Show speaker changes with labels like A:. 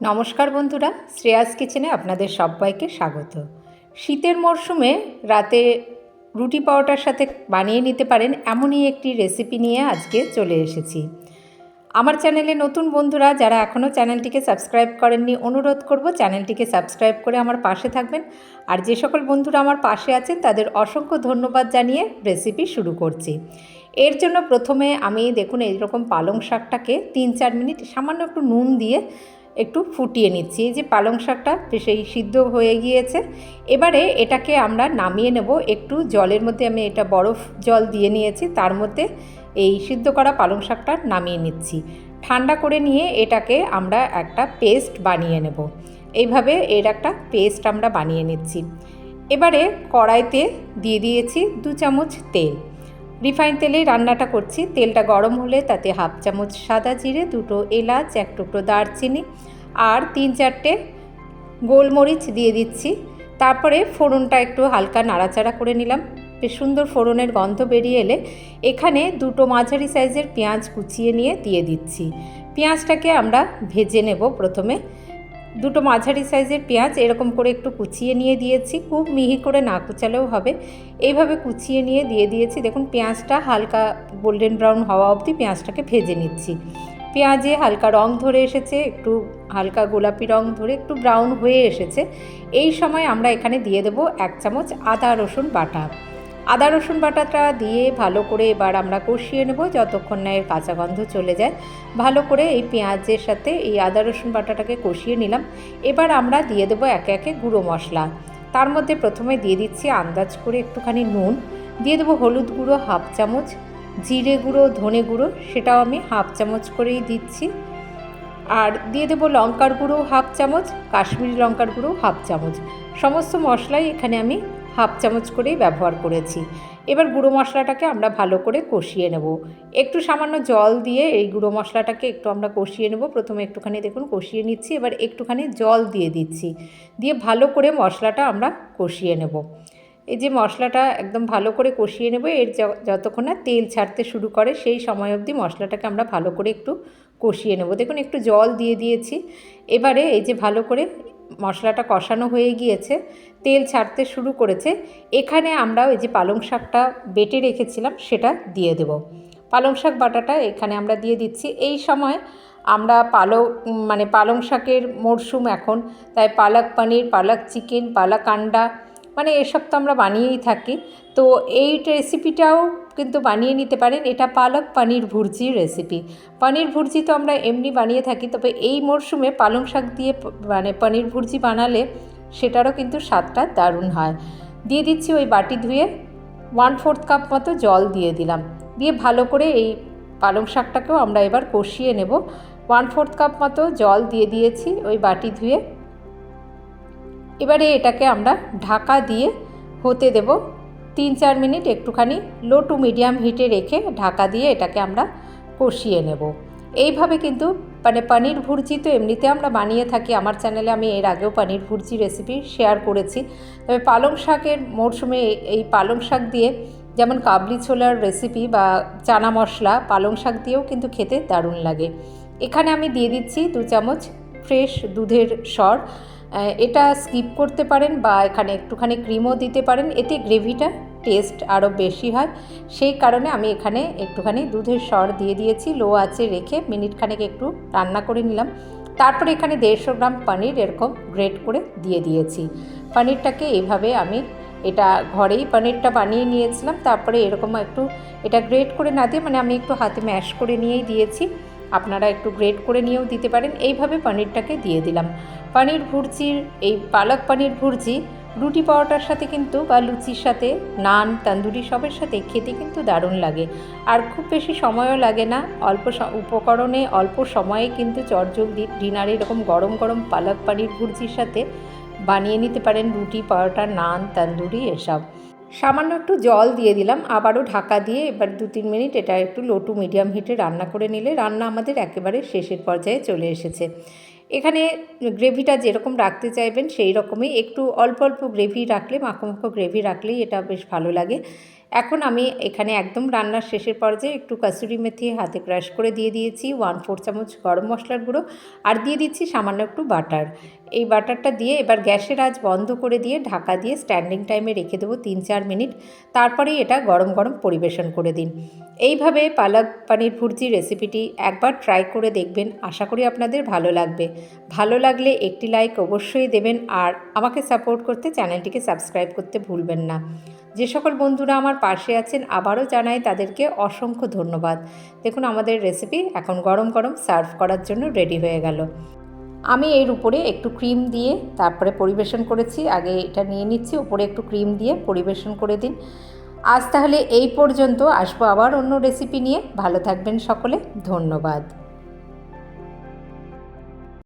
A: নমস্কার বন্ধুরা, শ্রেয়াস কিচেনে আপনাদের সবাইকে স্বাগত। শীতের মরশুমে রাতে রুটি পাওয়াটার সাথে বানিয়ে নিতে পারেন এমনই একটি রেসিপি নিয়ে আজকে চলে এসেছি। আমার চ্যানেলে নতুন বন্ধুরা, যারা এখনও চ্যানেলটিকে সাবস্ক্রাইব করেননি, অনুরোধ করব চ্যানেলটিকে সাবস্ক্রাইব করে আমার পাশে থাকবেন। আর যে সকল বন্ধুরা আমার পাশে আছেন, তাদের অসংখ্য ধন্যবাদ জানিয়ে রেসিপি শুরু করছি। এর জন্য প্রথমে আমি দেখুন, এইরকম পালং শাকটাকে তিন চার মিনিট সামান্য একটু নুন দিয়ে একটু ফুটিয়ে নিচ্ছি। এই যে পালং শাকটা সেই সিদ্ধ হয়ে গিয়েছে, এবারে এটাকে আমরা নামিয়ে নেব। একটু জলের মধ্যে আমি এটা বরফ জল দিয়ে নিয়েছি, তার মধ্যে এই সিদ্ধ করা পালং শাকটা নামিয়ে নিচ্ছি। ঠান্ডা করে নিয়ে এটাকে আমরা একটা পেস্ট বানিয়ে নেব। এইভাবে এর একটা পেস্ট আমরা বানিয়ে নিচ্ছি। এবারে কড়াইতে দিয়ে দিয়েছি দু চামচ তেল। রিফাইন তেলেই রান্নাটা করছি। তেলটা গরম হলে তাতে হাফ চামচ সাদা জিরে, দুটো এলাচ, এক টুকরো দারচিনি আর তিন চারটে গোলমরিচ দিয়ে দিচ্ছি। তারপরে ফোড়নটা একটু হালকা নাড়াচাড়া করে নিলাম। বেশ সুন্দর ফোড়নের গন্ধ বেরিয়ে এলে এখানে দুটো মাঝারি সাইজের পেঁয়াজ কুচিয়ে নিয়ে দিয়ে দিচ্ছি। পেঁয়াজটাকে আমরা ভেজে নেব প্রথমে। দুটো মাঝারি সাইজের পেঁয়াজ এরকম করে একটু কুচিয়ে নিয়ে দিয়েছি, খুব মিহি করে না কুচালেও হবে। এইভাবে কুচিয়ে নিয়ে দিয়ে দিয়েছি। দেখুন, পেঁয়াজটা হালকা গোল্ডেন ব্রাউন হওয়া অবধি পেঁয়াজটাকে ভেজে নিচ্ছি। পেঁয়াজে হালকা রং ধরে এসেছে, একটু হালকা গোলাপি রং ধরে একটু ব্রাউন হয়ে এসেছে। এই সময় আমরা এখানে দিয়ে দেবো এক চামচ আদা রসুন বাটা। আদা, রসুন বাটাটা দিয়ে ভালো করে এবার আমরা কষিয়ে নেব যতক্ষণ না এর কাঁচা গন্ধ চলে যায়। ভালো করে এই পেঁয়াজের সাথে এই আদা, রসুন বাটাটাকে কষিয়ে নিলাম। এবার আমরা দিয়ে দেবো একে একে গুঁড়ো মশলা। তার মধ্যে প্রথমে দিয়ে দিচ্ছি আন্দাজ করে একটুখানি নুন। দিয়ে দেবো হলুদ গুঁড়ো হাফ চামচ, জিরে গুঁড়ো, ধনে গুঁড়ো, সেটাও আমি হাফ চামচ করেই দিচ্ছি। আর দিয়ে দেবো লঙ্কার গুঁড়ো হাফ চামচ, কাশ্মীরি লঙ্কার গুঁড়ো হাফ চামচ। সমস্ত মশলাই এখানে আমি হাফ চামচ করেই ব্যবহার করেছি। এবার গুঁড়ো মশলাটাকে আমরা ভালো করে কষিয়ে নেব। একটু সামান্য জল দিয়ে এই গুঁড়ো মশলাটাকে একটু আমরা কষিয়ে নেব। প্রথমে একটুখানি দেখুন, কষিয়ে নিচ্ছি। এবার একটুখানি জল দিয়ে দিচ্ছি। দিয়ে ভালো করে মশলাটা আমরা কষিয়ে নেব। এই যে মশলাটা একদম ভালো করে কষিয়ে নেব, এর যতক্ষণ না তেল ছাড়তে শুরু করে, সেই সময় অবধি মশলাটাকে আমরা ভালো করে একটু কষিয়ে নেব। দেখুন, একটু জল দিয়ে দিয়েছি। এবারে এই যে ভালো করে মশলাটা কষানো হয়ে গিয়েছে, তেল ছাড়তে শুরু করেছে। এখানে আমরা ওই যে পালং শাকটা বেটে রেখেছিলাম, সেটা দিয়ে দেব। পালং শাক বাটাটা এখানে আমরা দিয়ে দিচ্ছি। এই সময় আমরা পালক মানে পালং শাকের মরশুম এখন, তাই পালক পনির, পালক চিকেন, পালক আন্ডা মানে এসব তো আমরা বানিয়েই থাকি। তো এই রেসিপিটাও কিন্তু বানিয়ে নিতে পারেন। এটা পালক পানির ভুর্জির রেসিপি পনির ভুর্জি তো আমরা এমনি বানিয়ে থাকি, তবে এই মরশুমে পালং শাক দিয়ে মানে পনির ভুর্জি বানালে সেটারও কিন্তু স্বাদটা দারুণ হয়। দিয়ে দিচ্ছি ওই বাটি ধুয়ে ওয়ান ফোর্থ কাপ মতো জল দিয়ে দিলাম। দিয়ে ভালো করে এই পালং শাকটাকেও আমরা এবার কষিয়ে নেব। ওয়ান ফোর্থ কাপ মতো জল দিয়ে দিয়েছি ওই বাটি ধুয়ে। এবারে এটাকে আমরা ঢাকা দিয়ে হতে দেব। তিন চার মিনিট একটুখানি লো টু মিডিয়াম হিটে রেখে ঢাকা দিয়ে এটাকে আমরা কষিয়ে নেব। এইভাবে কিন্তু মানে পনির ভুর্জি তো এমনিতে আমরা বানিয়ে থাকি। আমার চ্যানেলে আমি এর আগেও পনির ভুর্জি রেসিপি শেয়ার করেছি। তবে পালং শাকের মরশুমে এই পালং শাক দিয়ে যেমন কাবলি ছোলার রেসিপি বা চানা মশলা, পালং শাক দিয়েও কিন্তু খেতে দারুণ লাগে। এখানে আমি দিয়ে দিচ্ছি দু চামচ ফ্রেশ দুধের সর। এটা স্কিপ করতে পারেন বা এখানে একটুখানি ক্রিমও দিতে পারেন। এতে গ্রেভিটা টেস্ট আরও বেশি হয়। সেই কারণে আমি এখানে একটুখানি দুধের সর দিয়ে দিয়েছি লো আঁচে রেখে মিনিটখানেক একটু রান্না করে নিলাম। তারপরে এখানে দেড়শো গ্রাম পনির এরকম গ্রেট করে দিয়ে দিয়েছি। পনিরটাকে এইভাবে আমি এটা ঘরেই পনিরটা বানিয়ে নিয়েছিলাম। তারপরে এরকম একটু এটা গ্রেট করে না দিয়ে মানে আমি একটু হাতে ম্যাশ করে নিয়েই দিয়েছি। আপনারা একটু গ্রেট করে নিয়েও দিতে পারেন। এইভাবে পনিরটাকে দিয়ে দিলাম। পনির ভুর্জির, এই পালক পনির ভুর্জি, রুটি পরোটার সাথে কিন্তু বা লুচির সাথে, নান, তান্দুরি সবের সাথে খেতে কিন্তু দারুণ লাগে। আর খুব বেশি সময়ও লাগে না। অল্প উপকরণে অল্প সময়ে কিন্তু চটজলদি ডিনারে এরকম গরম গরম পালক পনির ভুর্জির সাথে বানিয়ে নিতে পারেন। রুটি, পরোটা, নান, তান্দুরি, এসব। সামান্য একটু জল দিয়ে দিলাম, আবারও ঢাকা দিয়ে এবার দু তিন মিনিট এটা একটু লো টু মিডিয়াম হিটে রান্না করে নিলে রান্না আমাদের একেবারে শেষের পর্যায়ে চলে এসেছে। এখানে গ্রেভিটা যেরকম রাখতে চাইবেন সেই রকমই একটু অল্প অল্প গ্রেভি রাখলে, মাখো মাখো গ্রেভি রাখলেই এটা বেশ ভালো লাগে। এখন আমি এখানে একদম রান্নার শেষের পর্যায়ে একটু কাসুরি মেথি হাতে ক্রাশ করে দিয়ে দিয়েছি ওয়ান ফোর চামচ গরম মশলার গুঁড়ো, আর দিয়ে দিচ্ছি সামান্য একটু বাটার। এই বাটারটা দিয়ে এবার গ্যাসের আজ বন্ধ করে দিয়ে ঢাকা দিয়ে স্ট্যান্ডিং টাইমে রেখে দেবো তিন চার মিনিট। তারপরেই এটা গরম গরম পরিবেশন করে দিন। এইভাবে পালক পানির ভুর্জি রেসিপিটি একবার ট্রাই করে দেখবেন, আশা করি আপনাদের ভালো লাগবে। ভালো লাগলে একটি লাইক অবশ্যই দেবেন, আর আমাকে সাপোর্ট করতে চ্যানেলটিকে সাবস্ক্রাইব করতে ভুলবেন না। যে সকল বন্ধুরা আমার পাশে আছেন, আবারও জানাই তাদেরকে অসংখ্য ধন্যবাদ। দেখুন, আমাদের রেসিপি এখন গরম গরম সার্ভ করার জন্য রেডি হয়ে গেল। আমি এর উপরে একটু ক্রিম দিয়ে তারপরে পরিবেশন করেছি। আগে এটা নিয়ে নিচ্ছি, উপরে একটু ক্রিম দিয়ে পরিবেশন করে দিন। আজ তাহলে এই পর্যন্ত, আসব আবার অন্য রেসিপি নিয়ে। ভালো থাকবেন সকলে, ধন্যবাদ।